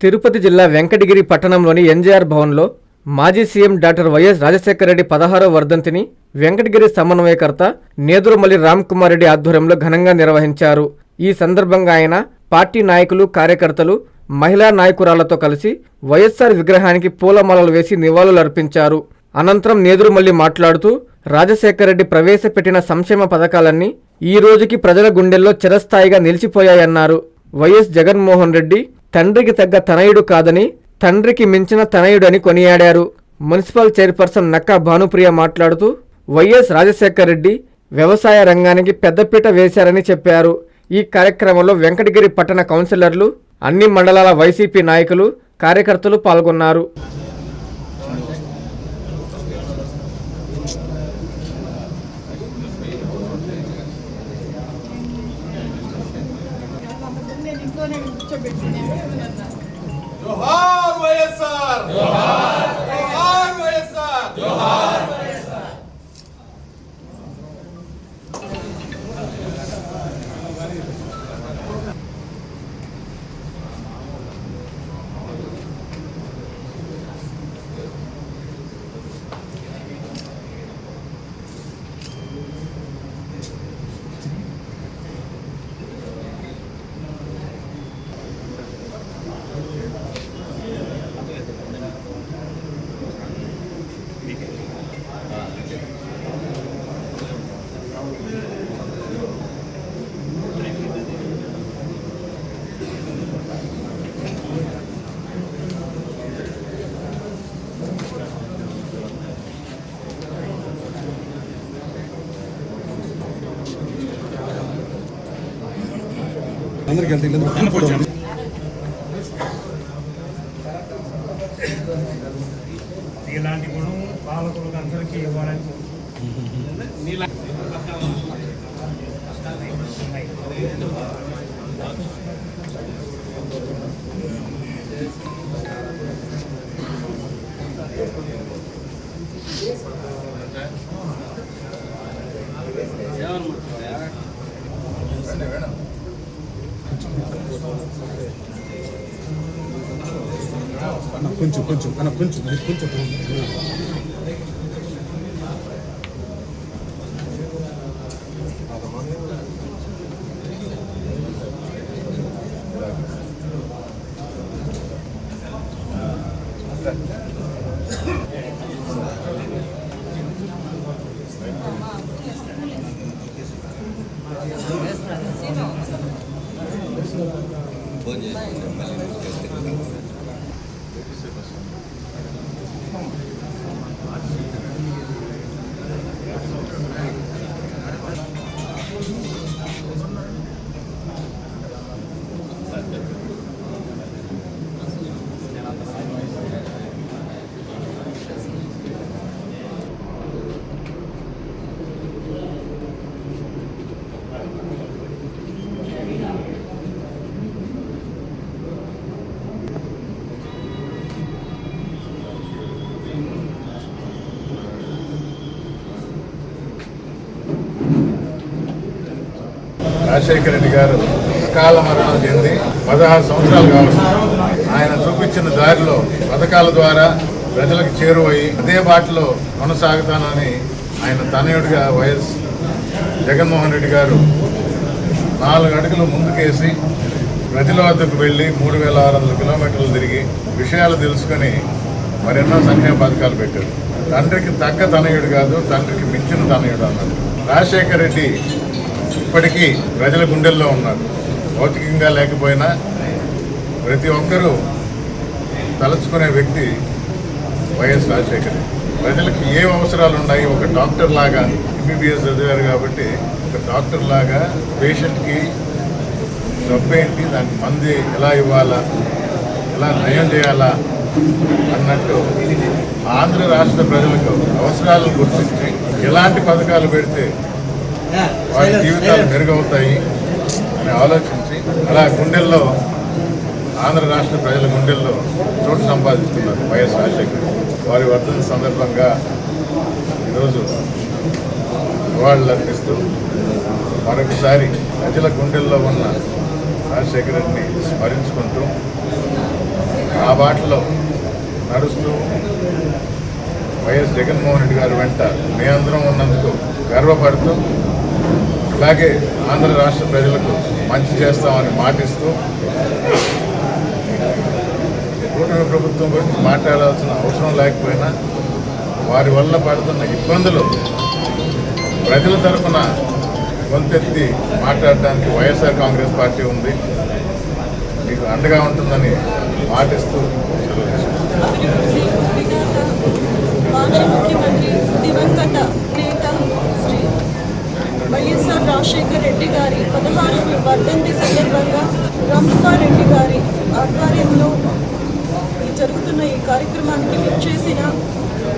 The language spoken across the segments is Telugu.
తిరుపతి జిల్లా వెంకటగిరి పట్టణంలోని ఎన్జీఆర్ భవన్లో మాజీ CM doctor YS Rajasekhara Reddy పదహారవ వర్ధంతిని వెంకటగిరి సమన్వయకర్త నేదురుమల్లి రామ్ కుమార్ రెడ్డి ఆధ్వర్యంలో ఘనంగా నిర్వహించారు. ఈ సందర్భంగా ఆయన పార్టీ నాయకులు కార్యకర్తలు మహిళా నాయకురాలతో కలిసి వైఎస్ఆర్ విగ్రహానికి పూలమాలలు వేసి నివాళులర్పించారు అనంతరం నేదురుమల్లి మాట్లాడుతూ రాజశేఖర రెడ్డి ప్రవేశపెట్టిన సంక్షేమ పథకాలన్నీ ఈ రోజుకి ప్రజల గుండెల్లో చిరస్థాయిగా నిలిచిపోయాయన్నారు. వైఎస్ జగన్మోహన్ రెడ్డి తండ్రికి తగ్గ తనయుడు కాదని తండ్రికి మించిన తనయుడని కొనియాడారు. మున్సిపల్ చైర్పర్సన్ నక్కా భానుప్రియ మాట్లాడుతూ వైఎస్ రాజశేఖర్ రెడ్డి వ్యవసాయ రంగానికి పెద్దపీట వేశారని చెప్పారు. ఈ కార్యక్రమంలో వెంకటగిరి పట్టణ కౌన్సిలర్లు అన్ని మండలాల వైసీపీ నాయకులు కార్యకర్తలు పాల్గొన్నారు. జోహార్ వైఎస్ఆర్. జోహార్ జోహార్ వైఎస్ఆర్. జోహార్ అందరికి వెళ్తే. ఇలాంటి గుణం పాలకులకు అందరికీ ఇవ్వాలని కొంచెం కొంచెం. అన్న కొంచెం అది కొంచెం observação. passou. రాజశేఖర రెడ్డి గారు అకాల మరణం చెంది పదహారు సంవత్సరాలు కావచ్చు ఆయన చూపించిన దారిలో పథకాల ద్వారా ప్రజలకు చేరువయ్యి అదే బాటలో కొనసాగుతానని ఆయన తనయుడిగా వైఎస్ జగన్మోహన్ రెడ్డి గారు నాలుగు అడుగులు ముందుకేసి ప్రజల వద్దకు వెళ్ళి మూడు వేల ఆరు వందల కిలోమీటర్లు తిరిగి విషయాలు తెలుసుకొని మరెన్నో సంక్షేమ పథకాలు పెట్టారు. తండ్రికి తగ్గ తనయుడు కాదు తండ్రికి మించిన తనయుడు అన్నాడు రాజశేఖర రెడ్డి ఇప్పటికీ ప్రజల గుండెల్లో ఉన్నారు. భౌతికంగా లేకపోయినా ప్రతి ఒక్కరూ తలుచుకునే వ్యక్తి వైఎస్ రాజశేఖర్ ప్రజలకు ఏ అవసరాలు ఉన్నాయి? ఒక డాక్టర్ లాగా ఎంబీబీఎస్ చదివారు కాబట్టి ఒక డాక్టర్ లాగా పేషెంట్కి డబ్బేంటి దానికి మంది ఎలా ఇవ్వాలా? ఎలా నయం చేయాలా? అన్నట్టు ఆంధ్ర రాష్ట్ర ప్రజలకు అవసరాలను గుర్తించి ఎలాంటి పథకాలు పెడితే వారి జీవితాలు మెరుగవుతాయి అని ఆలోచించి అలా గుండెల్లో ఆంధ్ర రాష్ట్ర ప్రజల గుండెల్లో చోటు సంపాదిస్తున్నారు వైఎస్ రాజశేఖర్ వారి వర్ధన సందర్భంగా ఈరోజు నివాళులు అర్పిస్తూ మరొకసారి ప్రజల గుండెల్లో ఉన్న రాజశేఖర్ రెడ్డిని స్మరించుకుంటూ ఆ బాటలో నడుస్తూ వైఎస్ జగన్మోహన్ రెడ్డి గారి వెంట మీ అందరం ఉన్నందుకు గర్వపడుతూ అలాగే ఆంధ్ర రాష్ట్ర ప్రజలకు మంచి చేస్తామని మాటిస్తూ కూటమి ప్రభుత్వం గురించి మాట్లాడాల్సిన అవసరం లేకపోయినా వారి వల్ల పడుతున్న ఇబ్బందులు ప్రజల తరఫున గొంతెత్తి మాట్లాడడానికి వైఎస్ఆర్ కాంగ్రెస్ పార్టీ ఉంది. మీకు అండగా ఉంటుందని మాటిస్తూ సెలవు వైఎస్ఆర్ రాజశేఖర్ రెడ్డి గారి పదహారవ వర్ధంతి సందర్భంగా రామకుమారెడ్డి గారి ఆధ్వర్యంలో ఈ జరుగుతున్న ఈ కార్యక్రమానికి విచ్చేసిన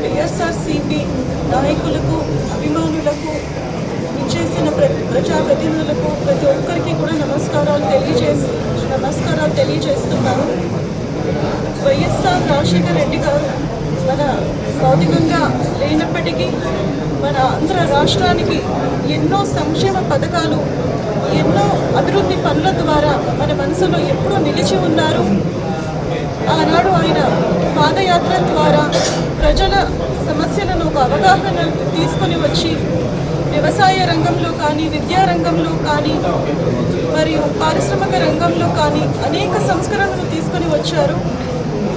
వైఎస్ఆర్సిపి నాయకులకు అభిమానులకు విచ్చేసిన ప్ర ప్రజాప్రతినిధులకు ప్రతి ఒక్కరికి కూడా నమస్కారాలు తెలియజేసి నమస్కారాలు తెలియజేస్తున్నాను. వైఎస్ఆర్ రాజశేఖర రెడ్డి గారు మన భౌతికంగా లేనప్పటికీ మన ఆంధ్ర రాష్ట్రానికి ఎన్నో సంక్షేమ పథకాలు ఎన్నో అభివృద్ధి పనుల ద్వారా మన మనసులో ఎప్పుడూ నిలిచి ఉన్నారు. ఆనాడు ఆయన పాదయాత్ర ద్వారా ప్రజల సమస్యలను ఒక అవగాహన తీసుకొని వచ్చి వ్యవసాయ రంగంలో కానీ విద్యా రంగంలో కానీ మరియు పారిశ్రామిక రంగంలో కానీ అనేక సంస్కరణలు తీసుకొని వచ్చారు.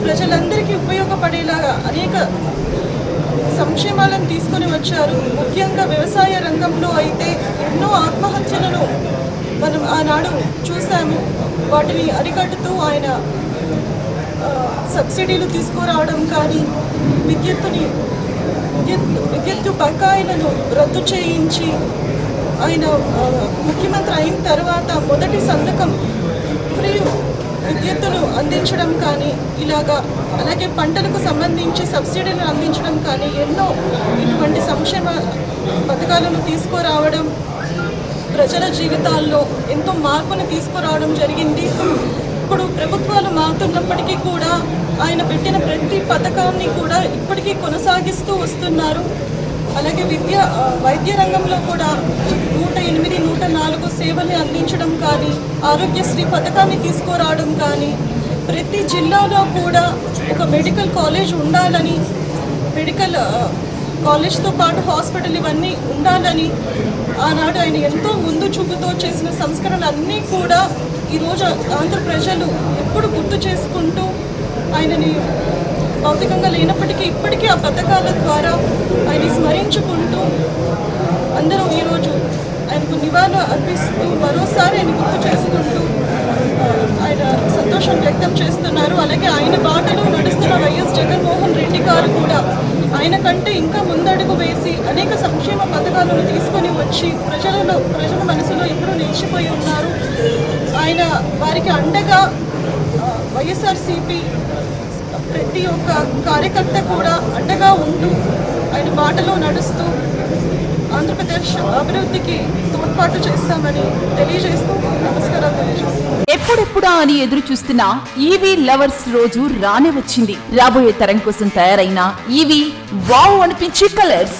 ప్రజలందరికీ ఉపయోగపడేలాగా అనేక సంక్షేమాలను తీసుకొని వచ్చారు. ముఖ్యంగా వ్యవసాయ రంగంలో అయితే ఎన్నో ఆత్మహత్యలను మనం ఆనాడు చూసాము వాటిని అరికట్టుతూ ఆయన సబ్సిడీలు తీసుకురావడం కానీ విద్యుత్తుని విద్యుత్ విద్యుత్తు బకాయిలను రద్దు చేయించి ఆయన ముఖ్యమంత్రి అయిన తర్వాత మొదటి సంతకం ఫ్రీ విద్యుత్తును అందించడం కానీ ఇలాగా అలాగే పంటలకు సంబంధించి సబ్సిడీలను అందించడం కానీ ఎన్నో ఇటువంటి సంక్షేమ పథకాలను తీసుకురావడం ప్రజల జీవితాల్లో ఎంతో మార్పును తీసుకురావడం జరిగింది. ఇప్పుడు ప్రభుత్వాలు మారుతున్నప్పటికీ కూడా ఆయన పెట్టిన ప్రతి పథకాన్ని కూడా ఇప్పటికీ కొనసాగిస్తూ వస్తున్నారు. అలాగే విద్య వైద్య రంగంలో కూడా నూట ఎనిమిది నూట నాలుగు సేవల్ని అందించడం కానీ ఆరోగ్యశ్రీ పథకాన్ని తీసుకురావడం కానీ ప్రతి జిల్లాలో కూడా ఒక మెడికల్ కాలేజ్ ఉండాలని మెడికల్ కాలేజ్తో పాటు హాస్పిటల్ ఇవన్నీ ఉండాలని ఆనాడు ఆయన ఎంతో ముందు చూపుతో చేసిన సంస్కరణలు అన్నీ కూడా ఈరోజు ఆంధ్ర ప్రజలు ఎప్పుడు గుర్తు చేసుకుంటూ ఆయనని భౌతికంగా లేనప్పటికీ ఇప్పటికీ ఆ పథకాల ద్వారా ఆయన స్మరించుకుంటూ అందరూ ఈరోజు ఆయనకు నివాళ అర్పిస్తూ మరోసారి ఆయన గుర్తు చేసుకుంటూ ఆయన సంతోషం వ్యక్తం చేస్తున్నారు. అలాగే ఆయన బాటలో నడుస్తున్న వైఎస్ జగన్మోహన్ రెడ్డి గారు కూడా ఆయన కంటే ఇంకా ముందడుగు వేసి అనేక సంక్షేమ పథకాలను తీసుకొని వచ్చి ప్రజలలో ప్రజల మనసులో ఎప్పుడూ నిలిచిపోయి ఉన్నారు. ఆయన వారికి అండగా వైఎస్ఆర్సీపీ ప్రతి ఒక్క కార్యకర్త కూడా అండగా ఉంటూ ఆయన బాటలో నడుస్తూ ఆంధ్రప్రదేశ్ అభివృద్ధికి తోడ్పాటు చేస్తామని తెలియజేస్తూ నమస్కారాలు తెలియజేస్తాను ఎప్పుడెప్పుడా అని ఎదురు చూస్తున్న ఈవీ లవర్స్ రోజు రానే వచ్చింది. రాబోయే తరం కోసం తయారైన ఈవీ వావ్ అనిపించే colours